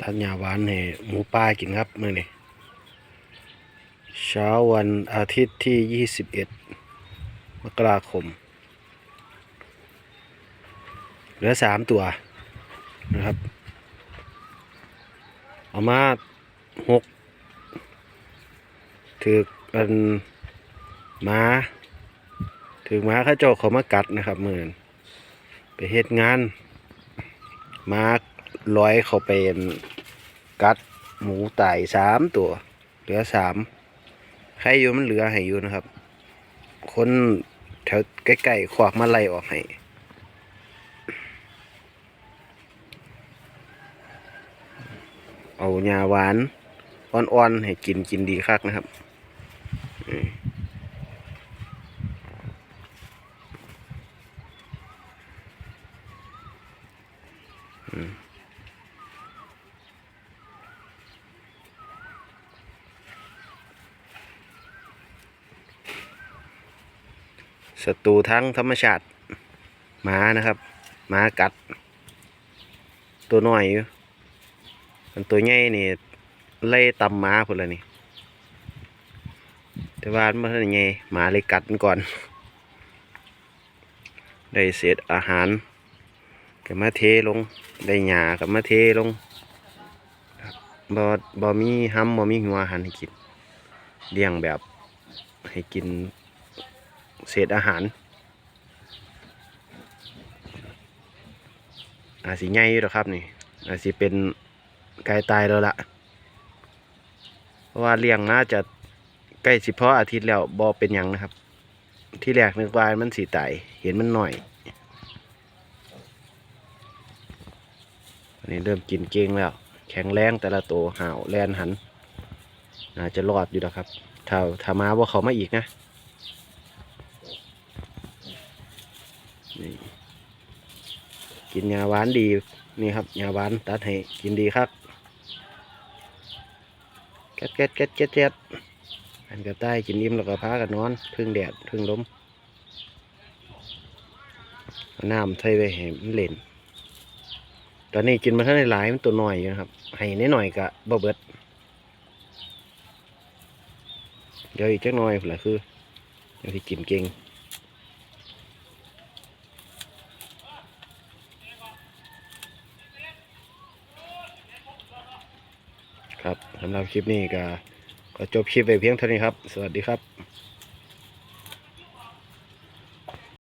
ทานยาหวานให้หมูป่ากินครับมื้อนี้เช้าวันอาทิตย์ที่ 21 มกราคม เหลือสามตัวนะครับ เอามาหกถือกันมาถือหมาข้าเจ้าเขามากัดนะครับเหมือนไปเฮ็ดงานมา ลอยเขาเป็นกัดหมูตายสามตัว เหลือสามใครอยู่มันเหลือให้อยู่นะครับ คนแถวใกล้ๆขวากมาไล่ออกให้เอาหญ้าหวานอ่อนๆให้กินกินดีคักนะครับอืม ศัตรูทั้งธรรมชาติหมานะครับหมากัด ตัวน้อยอยู่อันตัวใหญ่นี่ไล่ตำหมาพุ่นละนี่ แต่ว่ามันทันไงหมาเลยกัดมันก่อน ได้เศษอาหารก็มาเทลง ได้หญ้าก็มาเทลงบบ่บ่มีห้ำบ่มีหัวหารให้กินเลี้ยงแบบให้กิน เศษอาหาร อาจสิใหญ่อยู่ดอครับนี่ อาจสิเป็นไก่ตายแล้วละเพราะว่าเลี้ยงน่าจะใกล้สิเพาะอาทิตย์แล้วบอเป็นยังนะครับ ที่แรกนึกว่ามันสีไตเห็นมันหน่อยอันนี้เริ่มกินเก่งแล้ว แข็งแรงแต่ละตัวห่าวแลนหันน่าจะรอดอยู่แล้วครับ ถ้าถ้ามาว่าเขามาอีกนะ นี่กินยาหวานดีนี่ครับยาหวานตัดให้กินดีครับแก๊ดแก๊ดแก๊ดแก๊ดแก๊ดอันกระต่ายกินอิ่มแล้วก็พากันนอน พึ่งแดดพึ่งลมน้ำใส่ไว้ให้มันเล่น ตอนนี้กินมาเท่าไหร่หลายมันตัวหน้อยอยู่นะครับ ให้นิดหน่อยกะบ่เบิดเดี๋ยวอีกจักหน่อยพุ่นละคือเดี๋ยวที่กินเก่ง ครับสำหรับคลิปนี้ก็ก็จบคลิปไปเพียงเท่านี้ครับ สวัสดีครับ